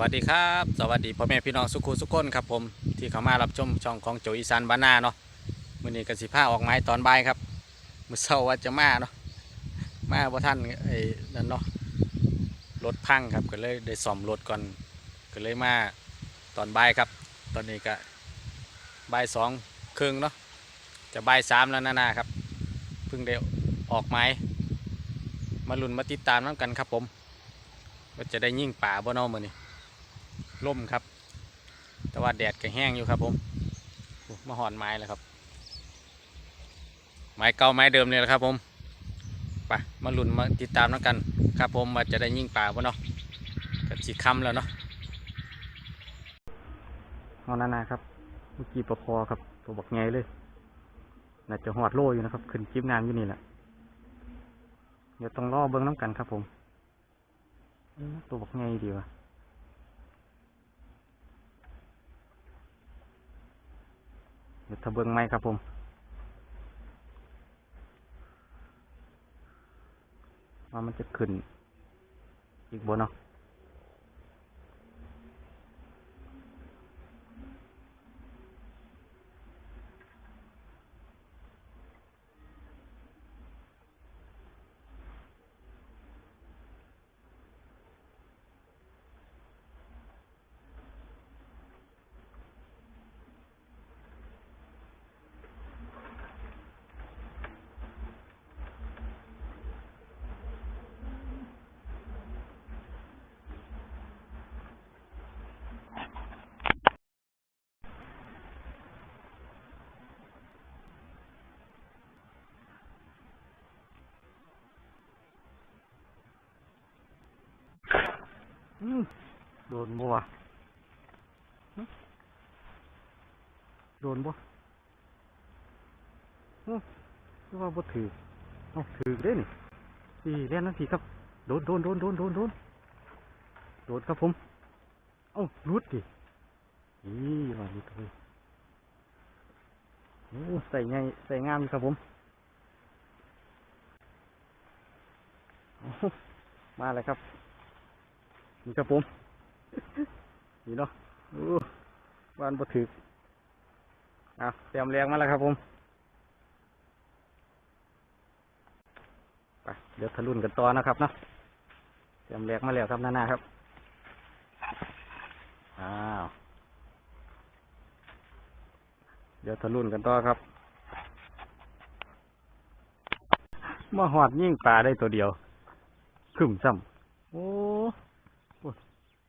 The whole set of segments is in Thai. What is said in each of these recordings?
วัสดีครับ สวัสดีพ่อแม่พี่น้องสุขุสุขคนครับผมที่เข้ามารับชมช่องของโจอีสานบ้านนาเนาะมื้อนี้ก็สิพาออกไม้ตอนบ่ายครับมื้อเช้าว่าจะมาเนาะมาบ่ทันไอ้นั่นเนาะรถพังครับก็เลยได้ซ่อมรถก่อนก็เลยมาตอนบ่ายครับ ตอนนี้ก็บ่ายสองครึ่งเนาะจะบ่ายสามแล้วนะนาครับเพิ่งได้ออกไม้มาลุ้นมาติดตามน้ำกันครับผมว่าจะได้ยิ่งป่าบ่เนอมือนี่ ล่มครับ แต่ว่าแดดก็แห้งอยู่ครับผมมาหอนไม้แล้วครับ ไม้เก่าไม้เดิมเนี่ยแหละครับผมไปมาหลุนมาติดตามน้ำกันครับผมว่าจะได้ยิ่งป่าบ่เนาะกับสีคำแล้วเนาะเอานานาครับเมื่อกี้ประคอครับตัวบักไงเลยน่าจะหอดโลอยู่นะครับ ขึ้นคลิปน้ำอยู่นี่แหละเดี๋ยวต้องรอเบิ้งน้ำกันครับผมอืมตัวบักไงดีวะ เดี๋ยวถ้าเบิงไหมครับผมว่ามันจะขึ้นอีกบนเนาะอืม โดนบ่วโดนบ่อืมคือว่าบ่ถือเอาถือเด้นี่สี่เล่นนั่นสี่ครับ โดนโดนโดนโดนโดนโดนโดนครับผม เอ้ารุดดิอีว่ารุดเลยโอ้ใส่ไงใส่งามครับผม มาเลยครับ นี่ครับผม นี่เนาะวานบ่ถึกอะเตรียมแรงมาแล้วครับผมไปเดี๋ยวทะลุนกันต่อนะครับเนาะเตรียมแรงมาแล้วครับหน้าๆครับ อ้าว เดี๋ยวทะลุนกันต่อครับมาหอดยิ่งปลาได้ตัวเดียว ขึ้นซ้ำโอ้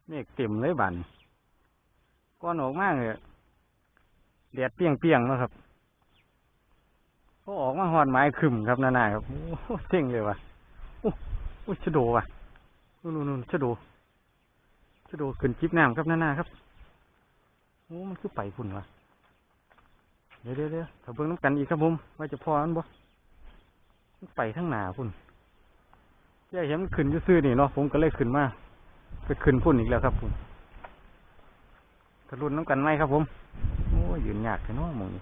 เมฆเต็มเลยบันก้อนออกมากเลยแดดเปียงเปียงๆนะครับก็ออกมาหอนไม้ขึ้มครับนานาครับโอ้โหเจ๋งเลยว่ะโอ้โอ้ชะโดว่ะนู่นนู่นชะโดชะโดขึ้นจิบน้ำครับนานาครับโอ้มันคือไปพุ่นว่ะเดี๋ยวเดี๋ยวเดี๋ยวถ้าเบิ่งน้ำกันอีกครับผมว่าจะพอมันบ่มันไปทั้งหนาพุ่นแย่เห็นมันขึ้นซื่อๆนี่เนาะผมก็เลยขึ้นมา ไปขึ้นพุ่นอีกแล้วครับผมทะลุนน้ำกันไหมครับผม โอ้ยยืนยากแค่น้อหมูนี่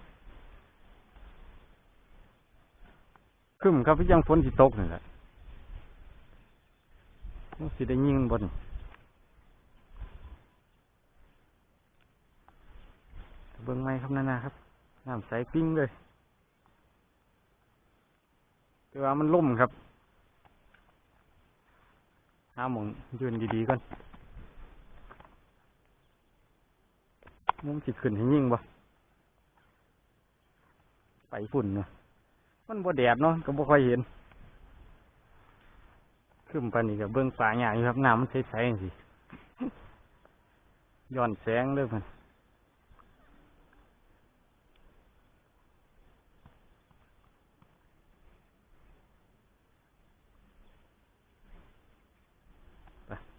ขึ้นครับพี่ยังฝนสิตกนี่แหละโอ้สิได้ยิงบนเบิ่งไหมครับนานาครับน้ำใสปิ้งเลยแต่ว่ามันล่มครับ หาหมองยืนดีๆก่อนมุ้งจิขึ้นให้ยิ่งบ่ไปฝุ่นเนาะมันบ่แดดเนาะก็บ่ค่อยเห็น ขึ้นไปนี่ก็เบื้องป่าหญ้าอยู่ครับน้ำมันใสๆจังซี่ย้อนแสงเลยมัน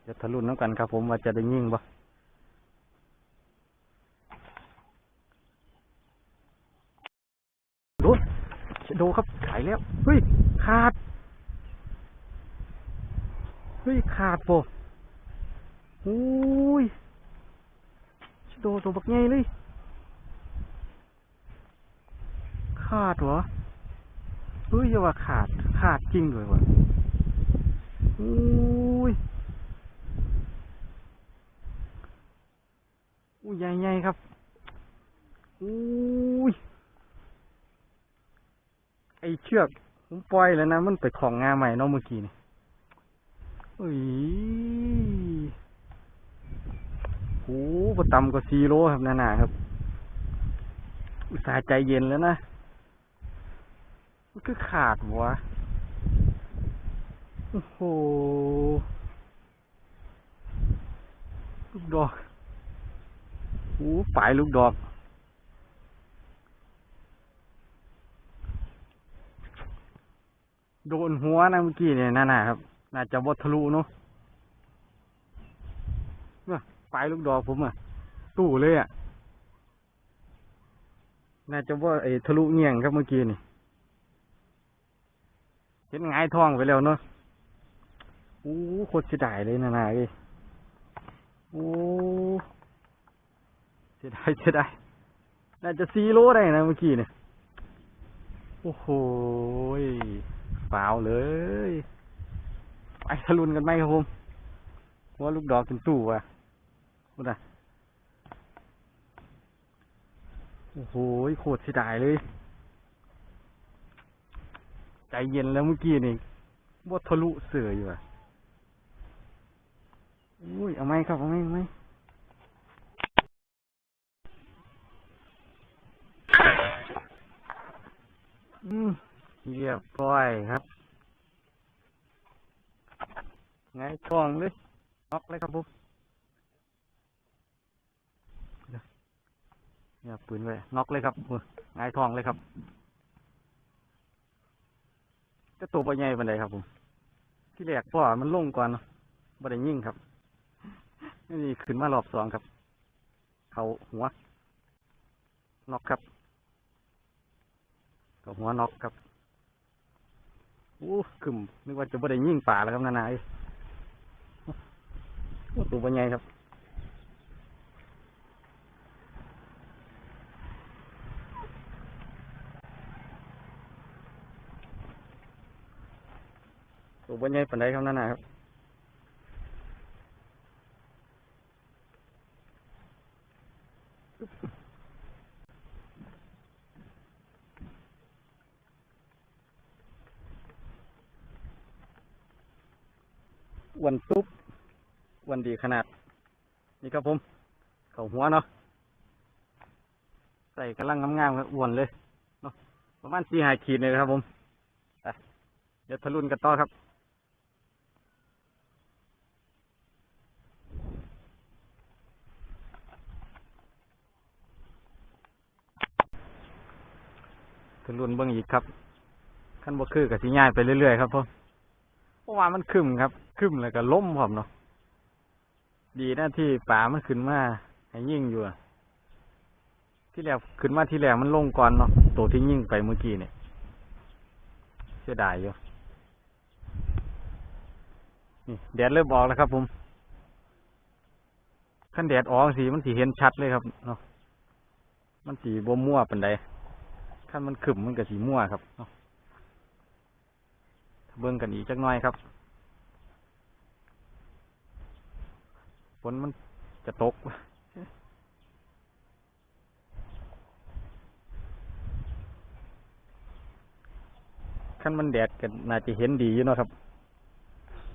ไปเดี๋ยวทะลุน้ำกันครับผมว่าจะได้ยิ่งบ่โดนชะโดครับขายแล้ว เฮ้ย ขาด เฮ้ย ขาดบ่โอ้ยชะโดตัวบักใหญ่เลย ขาดเหรอเฮ้ยอย่าว่าขาด ขาดจริงเลยวะโอ้ย ใหญ่ใหญ่ๆครับอุ้ยไอเชือกผมปล่อยแล้วนะ มันไปของงาใหม่เนาะเมื่อกี้นี่เฮ้ยโอ้ประตำกว่าซีโร่ครับนานาครับ อุตส่าห์ใจเย็นแล้วนะมันคือขาดวะโอ้โหลูกดอก โอ้ปลายลูกดอก โดนหัวนะเมื่อกี้เนี่ยน่าๆครับ น่าจะบดทะลุเนาะเนี่ยปลายลูกดอกผมอะ ตู้เลยอะ น่าจะว่าไอ้ทะลุเงี่ยงครับเมื่อกี้นี่ เห็นหงายท้องไปแล้วเนาะโอ้โคตรเสียดายเลยน่ายโอ้ สียดายเสียดายน่าจะซีโร่ได้นะเมื่อกี้เนี่ย โอ้โหฟาวเลยไปทะลุนกันไหมครับผมว่าลูกดอกเป็นตู้อะพูดนะโอ้โหโคตรเสียดายเลย ใจเย็นแล้วเมื่อกี้นี่ว่าทะลุเสืออยู่อะอุ้ย เอาไหมครับ เอาไหมเอาไหมอืมเรียบร้อยครับไงช่องเลยน็อกเลยครับผมเนี่ยปืนไว้น็อกเลยครับไงายทองเลยครับก็ตัวปใหญ่ปานใดครับผม ที่แรกพ่อมันลงก่อนเนาะบ่ไดยิ่งครับนี่ขึ้นมารอบสองครับ เขาหัวน็อกครับ เขาหัวน็อกครับ โอ้ขึ้นนึกว่าจะบ่ได้ยิงป่าแล้วครับนานายโอ้ตัวเป็นไงครับตัวเป็นไงปันไดครับนานายครับ อ้วันตุ๊บอ้วันดีขนาด นี่ครับผม เขาหัวเนาะใส่กำลังงามๆครับอ้วนเลยเนาะประมาณสี่หายขีดเลยครับผมเดี๋ยวทะลุนกันต่อครับทะลุนเบิ่งอีกครับขั้นบ่คือกับสิง่ายไปเรื่อยๆครับผมเพราะว่ามันขึ้นครับ ขึ้นแล้วก็ล้มผมเนาะดีนะที่ป่ามันขึ้นมาให้ยิ่งอยู่ที่แรกขึ้นมาที่แรกมันลงก่อนเนาะตัวที่ยิ่งไปเมื่อกี้เนี่ยเสียดายอยู่นี่แดดเริ่มออกแล้วครับ ผมขั้นแดดออกสีมันสีเห็นชัดเลยครับเนาะมันสีบวมั่วปันใดขั้นมันขึ้นมันก็สีมั่วครับเนาะเบิ่งกันอีกจักหน่อยครับ ฝนมันจะตกขั้นมันแดดกันน่าจะเห็นดีอยู่เนาะครับ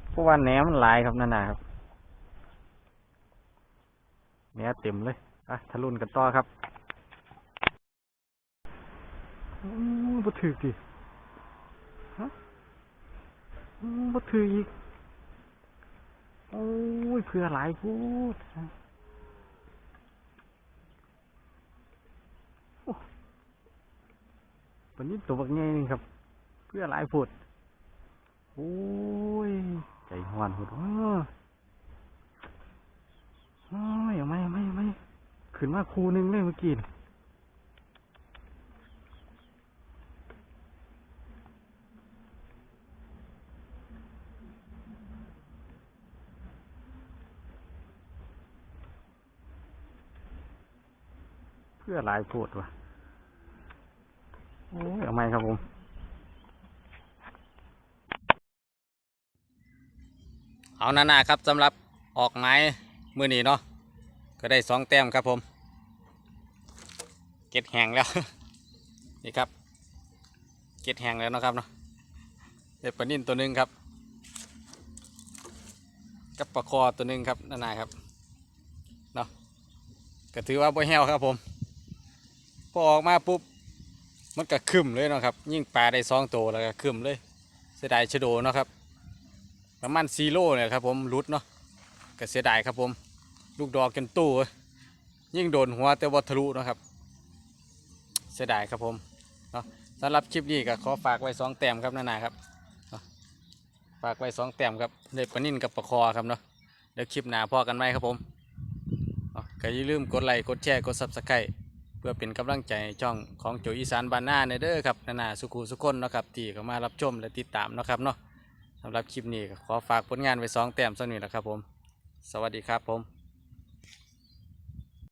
เพราะว่าแหนมันหลายครับนั่นนะครับแหนเต็มเลยอะทะลุนกันต่อครับอู้บ่ถือดิอืมบ่ถืออีก โอ้ยเพื่อหลายพูดวันนี้ตัวบักใหญ่นึงครับ เพื่อหลายพูดโอ้ย ใจหวนพูดว้าโอ้ยไมเอาไมเอาไหมขึ้นมาคูนึงเลยเมื่อกี้ พื่อหลายพูดว่ะโอ้ยเอาไหมครับผมเอานานาครับสำหรับออกไม้มือนี้เนาะก็ได้สองแต้มครับผม เก็ดแห้งแล้ว นี่ครับ เก็ดแห้งแล้วเนาะครับเนาะได้ปลานิ่นตัวหนึ่งครับกับปลาคอตัวหนึ่งครับนั่นนะครับเนาะก็ถือว่าบ่แห้วครับผมพ อออกมาปุ๊บมันก็ขึ้มเลยเนาะครับ ยิ่งปลาได้สองตัวแล้วก็ขึ้มเลยเสียดายชโดเนาะครับน้ำมันซีโร่เนี่ยครับผมรุดเนาะก็เสียดายครับผม ลูกดอกจนตู้ยิ่งโดนหัวแต่วัทะลุนะครับ เสียดายครับผมเนาะสำหรับคลิปนี้ก็ขอฝากไว้สองแต้มครับนานาครับฝากไว้สองแต้มครับได้ปนิ่นกับปลาคอครับเนาะเดี๋ยวคลิปหน้าพอกันไหมครับผมก็อย่าลืมกดไลค์กดแชร์กดซับสไครต์ เพื่อเป็นกำลังใจช่องของโจอีสานบานหน้าในเด้อครับนานาสุขุสุคนเนาะครับที่เข้ามารับชมและติดตามเนาะครับเนาะสำหรับคลิปนี้ก็ขอฝากผลงานไว้สองแต้มสักหน่อยนะครับผม สวัสดีครับผม